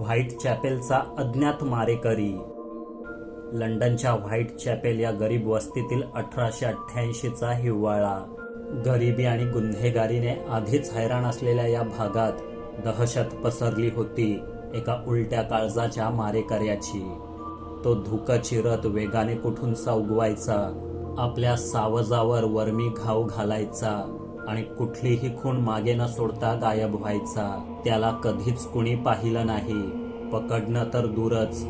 White चॅपेलचा अज्ञात मारेकरी. लंडनच्या व्हाईट चॅपेल या गरीब वस्तीतील अठराशे अठ्ठ्याऐंशीचा हिवाळा. गरिबी आणि गुन्हेगारीने आधीच हैराण असलेल्या या भागात दहशत पसरली होती एका उलट्या काळजाच्या मारेकऱ्याची. तो धुक चिरत वेगाने कुठून उगवायचा आपल्या सावजावर वर्मी घाव घालायचा. आणि कुठलीही खूण मागे न सोडता गायब व्हायचा. त्याला कधीच कुणी पाहिलं नाही. पकडणं तर दूरच.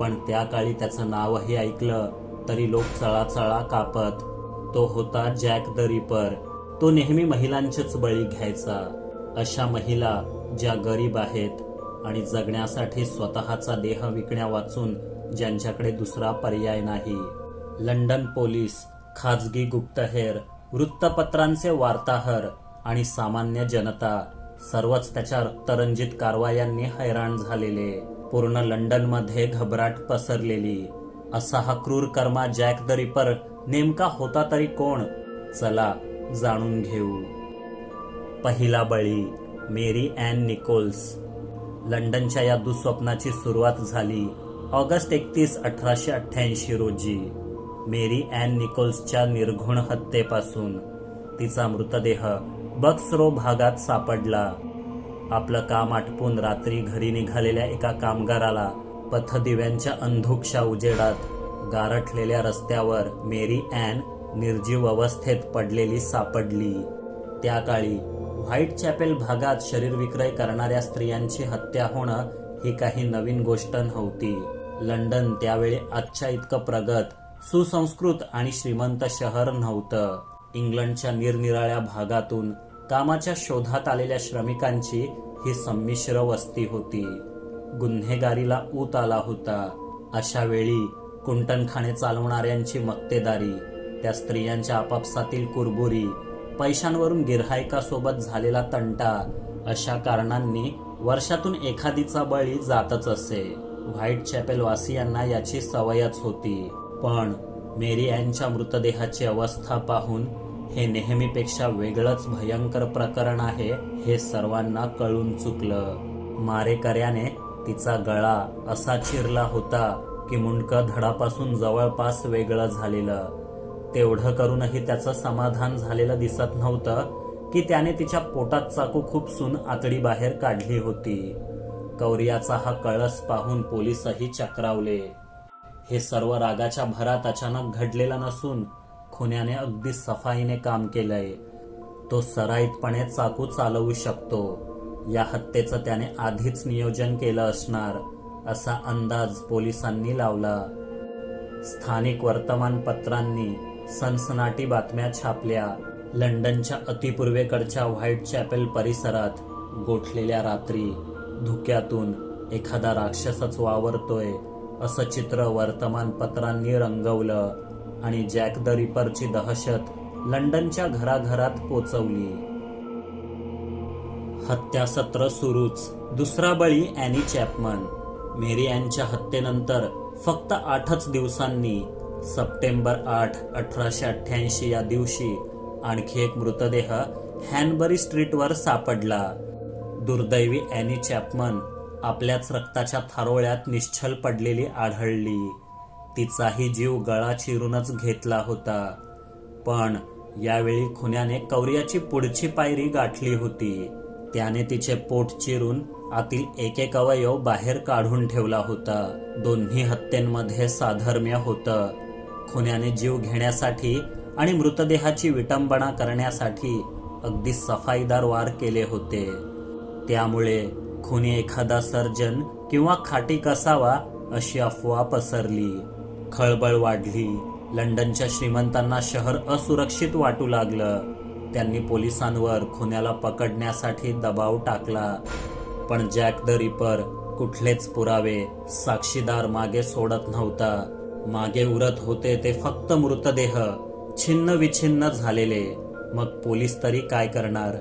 पण त्या काळी त्याचं नावही ऐकलं तरी लोक चळाचळा कापत. तो होता जॅक द रिपर. तो नेहमी महिलांचेच बळी घ्यायचा. अशा महिला ज्या गरीब आहेत आणि जगण्यासाठी स्वतःचा देह विकण्या वाचून ज्यांच्याकडे दुसरा पर्याय नाही. लंडन पोलीस खाजगी गुप्तहेर वृत्तपत्रांचे वार्ताहर आणि सामान्य जनता सर्वच त्याच्या रक्तरंजित कारवायांनी हैराण झालेले. पूर्ण लंडनमध्ये घबराट पसरलेली. असा हा क्रूर कर्मा जॅक द रिपर नेमका होता तरी कोण? चला जाणून घेऊ. पहिला बळी मेरी अँन निकोल्स. लंडनच्या या दुःस्वप्नाची सुरुवात झाली ऑगस्ट एकतीस अठराशे अठ्ठ्याऐंशी रोजी. मेरी ॲन निकोल्सच्या निर्घुण हत्येपासून तिचा मृतदेह बक्सरो भागात सापडला. आपलं काम आटपून रात्री घरी निघालेल्या एका कामगाराला पथदिव्यांच्या अंधुकशा उजेडात गारठलेल्या रस्त्यावर मेरी ॲन निर्जीव अवस्थेत पडलेली सापडली. त्या काळी व्हाईट चॅपेल भागात शरीर विक्रय करणाऱ्या स्त्रियांची हत्या होणं ही काही नवीन गोष्ट नव्हती. लंडन त्यावेळी आजच्या इतकं प्रगत सुसंस्कृत आणि श्रीमंत शहर नव्हतं. इंग्लंडच्या निरनिराळ्या भागातून कामाच्या शोधात आलेल्या श्रमिकांची ही संमिश्र वस्ती होती. गुन्हेगारीला ऊत आला होता. अशा वेळी कुंटणखाने चालवणाऱ्यांची मक्तेदारी त्या स्त्रियांच्या आपापसातील कुरबुरी पैशांवरून गिरहायकासोबत झालेला तंटा अशा कारणांनी वर्षातून एखादीचा बळी जातच असे. व्हाईट चॅपेल वासियांना याची सवयच होती. पण मेरी यांच्या मृतदेहाची अवस्था पाहून हे नेहमीपेक्षा वेगळंच भयंकर प्रकरण आहे हे सर्वांना कळून चुकलं. मारेकऱ्याने तिचा गळा असा चिरला होता की मुंडकं धडापासून जवळपास वेगळं झालेलं. तेवढं करूनही त्याचं समाधान झालेलं दिसत नव्हतं की त्याने तिच्या पोटात चाकू खुपसून आतडी बाहेर काढली होती. कौर्याचा हा कळस पाहून पोलीसही चक्रावले. हे सर्व रागाच्या भरात अचानक घडलेला नसून खुन्याने अगदी सफाईने काम केलंय. तो सराईतपणे चाकू चालवू शकतो. या हत्येचं त्याने आधीच नियोजन केलं असणार असा अंदाज पोलिसांनी लावला. स्थानिक वर्तमानपत्रांनी सनसनाटी बातम्या छापल्या. लंडनच्या अतिपूर्वेकडच्या व्हाईट चॅपेल परिसरात गोठलेल्या रात्री धुक्यातून एखादा राक्षसच वावरतोय. असं चित्र वर्तमानपत्रांनी रंगवलं आणि जॅक द रिपरची दहशत लंडनच्या घराघरात पोचवली. हत्यासत्र सुरूच. दुसरा बळी अॅनी चॅपमन. मेरी अॅनच्या हत्येनंतर फक्त आठच दिवसांनी सप्टेंबर आठ अठराशे अठ्ठ्याऐंशी या दिवशी आणखी एक मृतदेह हॅनबरी स्ट्रीटवर सापडला. दुर्दैवी अॅनी चॅपमन आपल्याच रक्ताच्या थारोळ्यात निश्चल पडलेली आढळली. तिचाही जीव गळा चिरूनच घेतला होता. पण यावेळी खुन्याने कौर्याची पुढची पायरी गाठली होती. त्याने तिचे पोट चिरून आतील एक एक अवयव बाहेर काढून ठेवला होता. दोन्ही हत्येंमध्ये साधर्म्य होतं. खुन्याने जीव घेण्यासाठी आणि मृतदेहाची विटंबना करण्यासाठी अगदी सफाईदार वार केले होते. त्यामुळे खुनी एखादा सर्जन किंवा खाटी कसावा अशी अफवा पसरली. खळबळ वाढली. लंडनच्या श्रीमंतांना शहर असुरक्षित वाटू लागलं. त्यांनी पोलिसांवर खुन्याला पकडण्यासाठी दबाव टाकला. पण जॅक द रिपर कुठलेच पुरावे साक्षीदार मागे सोडत नव्हता. मागे उरत होते ते फक्त मृतदेह छिन्न विछिन्न झालेले. मग पोलीस तरी काय करणार?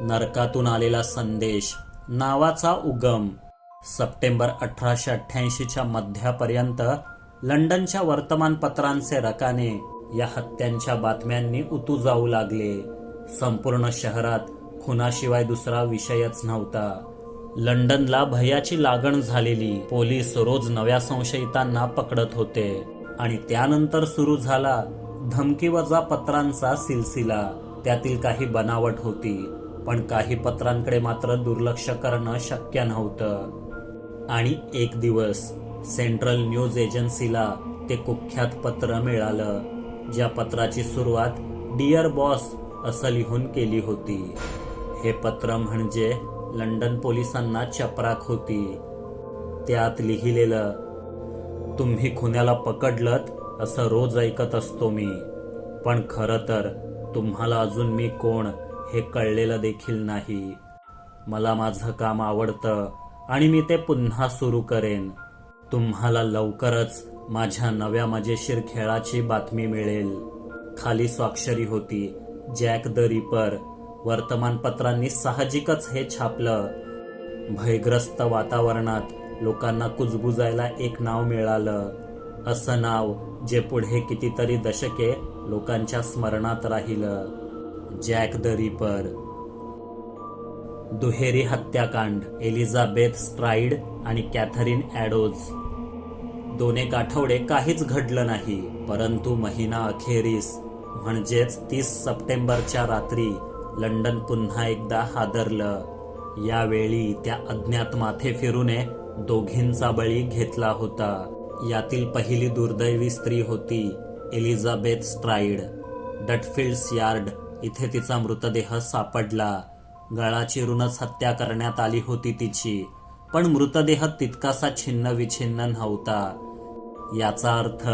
नरकातून आलेला संदेश नावाचा उगम. सप्टेंबर अठराशे अठ्ठ्याऐंशीच्या मध्यापर्यंत लंडनच्या वर्तमानपत्रांचे रकाने या हत्यांच्या बातम्यांनी उतू जाऊ लागले. संपूर्ण शहरात खुनाशिवाय दुसरा विषयच नव्हता. लंडनला भयाची लागण झालेली पोलीस रोज नव्या संशयितांना पकडत होते आणि त्यानंतर सुरू झाला धमकीवजा पत्रांचा सिलसिला. त्यातील काही बनावट होती. पण काही पत्रांकडे मात्र दुर्लक्ष करणं शक्य नव्हतं. आणि एक दिवस सेंट्रल न्यूज एजन्सीला ते कुख्यात पत्र मिळालं ज्या पत्राची सुरुवात डिअर बॉस असं लिहून केली होती. हे पत्र म्हणजे लंडन पोलिसांना चपराक होती. त्यात लिहिलेलं तुम्ही खुन्याला पकडलत असं रोज ऐकत असतो मी पण खरं तर तुम्हाला अजून मी कोण हे कळलेलं देखील नाही. मला माझं काम आवडतं आणि मी ते पुन्हा सुरू करेन. तुम्हाला लवकरच माझ्या नव्या मजेशीर खेळाची बातमी मिळेल. खाली स्वाक्षरी होती. जॅक द रिपर वर्तमानपत्रांनी साहजिकच हे छापलं. भयग्रस्त वातावरणात लोकांना कुजबुजायला एक नाव मिळालं. असं नाव जे पुढे कितीतरी दशके लोकांच्या स्मरणात राहिलं. जॅक द रिपर दुहेरी हत्याकांड एलिझाबेथ स्ट्राईड आणि कॅथरीन ॲडोज. दोन एक आठवडे काहीच घडलं नाही परंतु महिना अखेरीस म्हणजेच तीस सप्टेंबरच्या रात्री लंडन पुन्हा एकदा हादरलं. यावेळी त्या अज्ञात माथे फिरूने दोघींचा बळी घेतला होता. यातील पहिली दुर्दैवी स्त्री होती एलिझाबेथ स्ट्राईड डटफिल्ड्स यार्ड इथे तिचा मृतदेह सापडला. गळा चिरूनच हत्या करण्यात आली होती तिची पण मृतदेह तितकासा छिन्न विछिन्न नव्हता. याचा अर्थ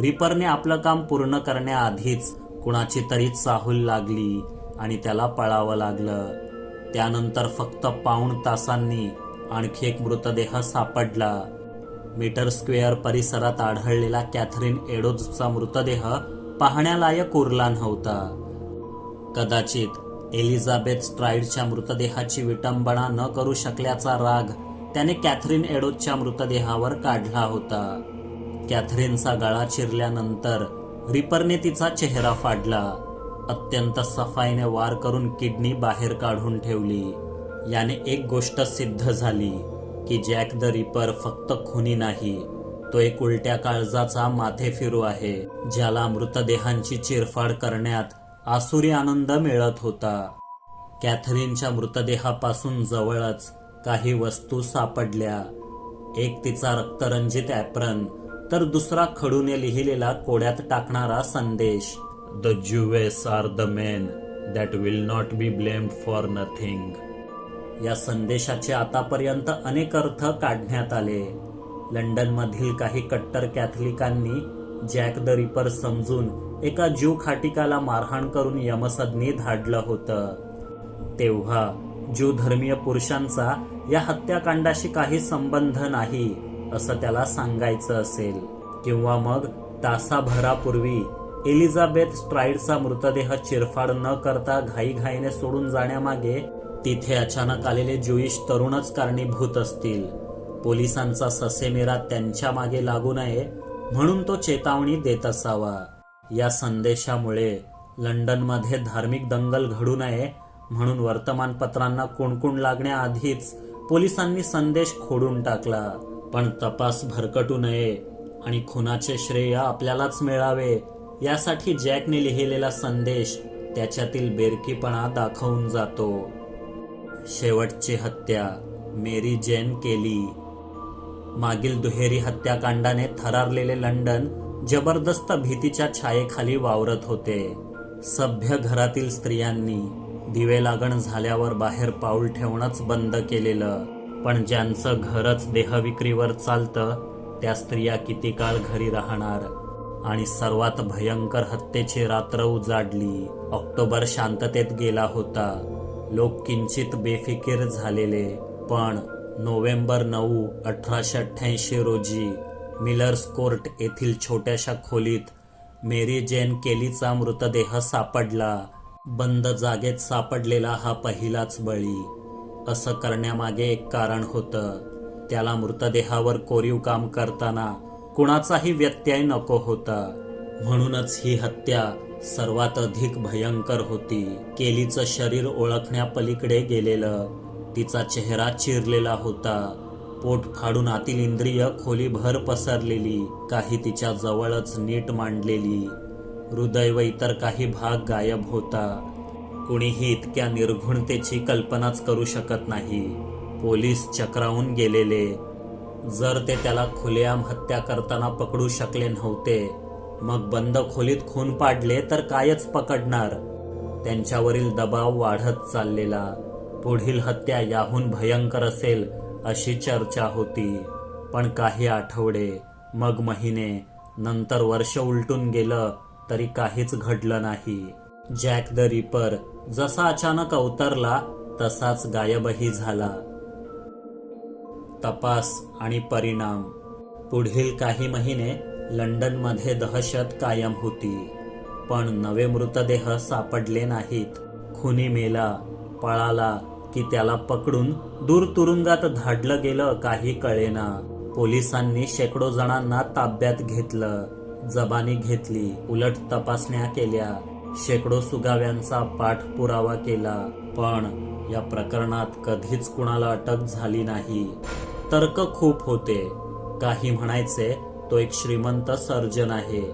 रिपरने आपलं काम पूर्ण करण्याआधीच कुणाची तरी चाहूल लागली आणि त्याला पळावं लागलं. त्यानंतर फक्त पाऊण तासांनी आणखी एक मृतदेह सापडला. मीटर स्क्वेअर परिसरात आढळलेला कॅथरीन एडोजचा मृतदेह पाहण्यालायक उरला नव्हता. कदाचित एलिझाबेथ स्ट्राईडच्या मृतदेहाची विटंबना न करू शकल्याचा राग त्याने कॅथरीन एडोजच्या मृतदेहावर काढला होता. कॅथरीनचा गळा चिरल्यानंतर रिपरने तिचा चेहरा फाडला. अत्यंत सफाईने वार करून किडनी बाहेर काढून ठेवली. याने एक गोष्ट सिद्ध झाली की जॅक द रिपर फक्त खुनी नाही तो एक उलट्या काळजाचा माथे फिरू आहे ज्याला मृतदेहांची चिरफाड करण्यात आसुरी आनंद मिळत होता. कॅथरीनच्या मृतदेहापासून जवळच काही वस्तू सापडल्या. एक तिचा रक्तरंजित ॲप्रन तर दुसरा खडूने लिहिलेला कोड्यात टाकणारा संदेश. The Juwes are the men that will not be blamed for nothing. या संदेशाचे आतापर्यंत अनेक अर्थ काढण्यात आले. लंडनमधील काही कट्टर कॅथलिकांनी जॅक द रिपर समजून एका ज्यू खाटिकाला मारहाण करून यमसदनी धाडलं होतं. तेव्हा ज्यू धर्मीय पुरुषांचा या हत्याकांडाशी काही संबंध नाही असं त्याला सांगायचं असेल. किंवा मग तासाभरापूर्वी एलिझाबेथ स्ट्राईडचा मृतदेह चिरफाड न करता घाईघाईने सोडून जाण्यामागे तिथे अचानक आलेले ज्युईश तरुणच कारणीभूत असतील. पोलिसांचा ससेमेरा त्यांच्या मागे लागू नये म्हणून तो चेतावणी देत असावा. या संदेशामुळे लंडनमध्ये धार्मिक दंगल घडू नये म्हणून वर्तमानपत्रांना कुणकुण लागण्याआधीच पोलिसांनी संदेश खोडून टाकला. पण तपास भरकटू नये आणि खुनाचे श्रेय आपल्यालाच मिळावे यासाठी जॅकने लिहिलेला संदेश त्याच्यातील बेरकीपणा दाखवून जातो. शेवटची हत्या मेरी जेन केली. मागील दुहेरी हत्याकांडाने थरारलेले लंडन जबरदस्त भीतीच्या छायेखाली वावरत होते. सभ्य घरातील स्त्रियांनी दिवे लागण झाल्यावर बाहेर पाऊल ठेवणंच बंद केलेलं. पण ज्यांचं घरच देहविक्रीवर चालतं त्या स्त्रिया किती काळ घरी राहणार? आणि सर्वात भयंकर हत्येची रात्र उजाडली. ऑक्टोबर शांततेत गेला होता. लोक किंचित बेफिकीर झालेले पण नोव्हेंबर नऊ अठराशे अठ्ठ्याऐंशी रोजी मिलर्स कोर्ट येथील छोट्याशा खोलीत मेरी जेन केलीचा मृतदेह सापडला. बंद जागेत सापडलेला हा पहिलाच बळी. असं करण्यामागे एक कारण होतं. त्याला मृतदेहावर कोरीव काम करताना कुणाचाही व्यत्यय नको होता. म्हणूनच ही हत्या सर्वात अधिक भयंकर होती. केलीचं शरीर ओळखण्यापलीकडे गेलेलं तिचा चेहरा चिरलेला होता. पोट फाडून आतील इंद्रिय खोलीभर पसरलेली काही तिच्या जवळच नीट मांडलेली. हृदय व इतर काही भाग गायब होता. कुणीही इतक्या निर्घुणतेची कल्पनाच करू शकत नाही. पोलीस चक्रावून गेलेले. जर ते त्याला खुलेआम हत्या करताना पकडू शकले नव्हते मग बंद खोलीत खून पाडले तर कायच पकडणार? त्यांच्यावरील दबाव वाढत चाललेला. पुढील हत्या याहून भयंकर असेल अशी चर्चा होती. पण काही आठवडे मग महिने नंतर वर्ष उलटून गेलं तरी काहीच घडलं नाही. जॅक द रिपर जसा अचानक अवतरला तसाच गायबही झाला. तपास आणि परिणाम. पुढील काही महिने लंडनमध्ये दहशत कायम होती. पण नवे मृतदेह सापडले नाहीत. खुनी मेला पळाला की त्याला पकडून दूर तुरुंगात धाडलं गेलं काही कळेना. पोलिसांनी शेकडो जणांना ताब्यात घेतलं जबानी घेतली उलट तपासण्या केल्या. शेकडो सुगाव्यांचा पाठपुरावा केला पण या प्रकरणात कधीच कुणाला अटक झाली नाही. तर्क खूप होते. काही म्हणायचे तो एक श्रीमंत सर्जन आहे.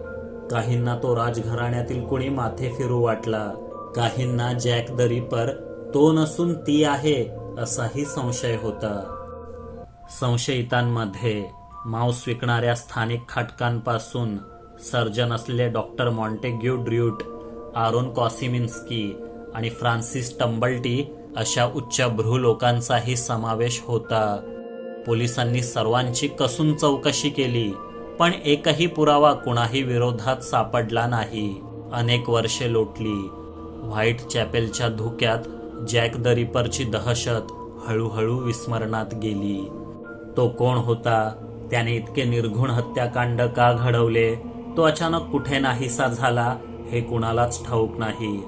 काहींना तो राजघराण्यातील कुणी माथे फिरू वाटला. काहींना जॅक द रिपर तो नसून ती आहे असाही संशय होता. संशयितांमध्ये मांस विकणाऱ्या स्थानिक खाटकांपासून सर्जन असलेले doctor Montague Druitt Aaron Kosminski आणि फ्रान्सिस टंबल्टी अशा उच्चभ्रू लोकांचाही समावेश होता. पोलिसांनी सर्वांची कसून चौकशी केली पण एकही पुरावा कुणाही विरोधात सापडला नाही. अनेक वर्षे लोटली. व्हाईट चॅपेलच्या धुक्यात जॅक द रिपरची दहशत हळूहळू विस्मरणात गेली. तो कोण होता? त्याने इतके निर्घुण हत्याकांड का घडवले? तो अचानक कुठे नाहीसा झाला? हे कुणालाच ठाऊक नाही.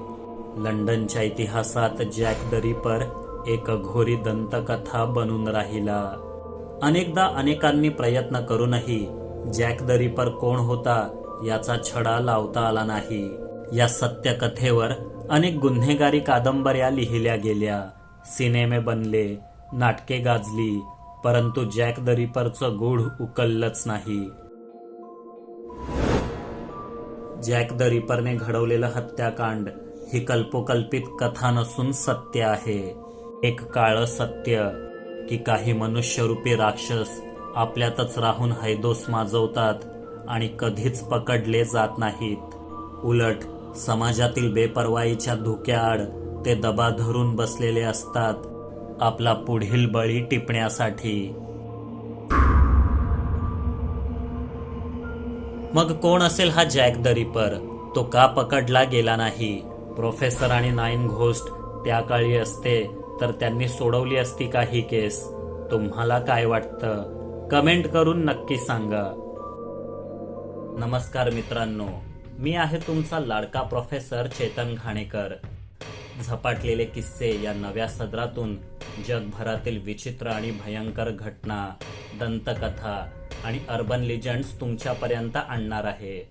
लंडनच्या इतिहासात जॅक द रिपर एक घोरी दंतकथा बनून राहिला. अनेकदा अनेकांनी प्रयत्न करूनही जॅक द रिपर कोण होता याचा छडा लावता आला नाही. या सत्यकथेवर अनेक गुन्हेगारी कादंबऱ्या लिहिल्या गेल्या. सिनेमे बनले नाटके गाजली परंतु जॅक द रिपरचं गूढ उकललंच नाही. जॅक द रिपरने घडवलेलं हत्याकांड ही कल्पोकल्पित कथा नसून सत्य आहे. एक काळं सत्य की काही मनुष्यरूपी राक्षस आपल्यातच राहून हैदोस माजवतात आणि कधीच पकडले जात नाहीत. उलट समाजातील बेपरवाईच्या धुक्याआड ते दबा धरून बसलेले असतात आपला पुढील बळी टिपण्यासाठी. मग कोण असेल हा जॅक द रिपर तो का पकडला गेला नाही? प्रोफेसर आणि नाईन घोस्ट त्या काळी असते तर त्यांनी सोडवली असती का ही केस. तुम्हाला काय वाटतं? कमेंट करून नक्की सांगा. नमस्कार मित्रांनो. मी आहे तुमचा लाडका प्रोफेसर चेतन घाणेकर. झपाटलेले किस्से या नव्या सदरातून जगभरातील विचित्र आणि भयंकर घटना दंतकथा आणि अर्बन लिजंड्स तुमच्यापर्यंत आणणार आहे.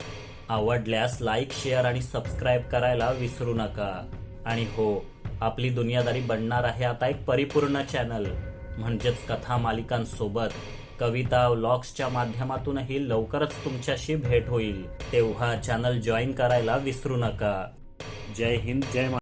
आवडल्यास लाईक शेअर आणि सबस्क्राईब करायला विसरू नका. आणि हो आपली दुनियादारी बनणार आहे आता एक परिपूर्ण चॅनल म्हणजेच कथा मालिकांसोबत. कविता व्लॉग्सच्या माध्यमातूनही लवकरच तुमच्याशी भेट होईल. तेव्हा चॅनल जॉईन करायला विसरू नका. जय हिंद जय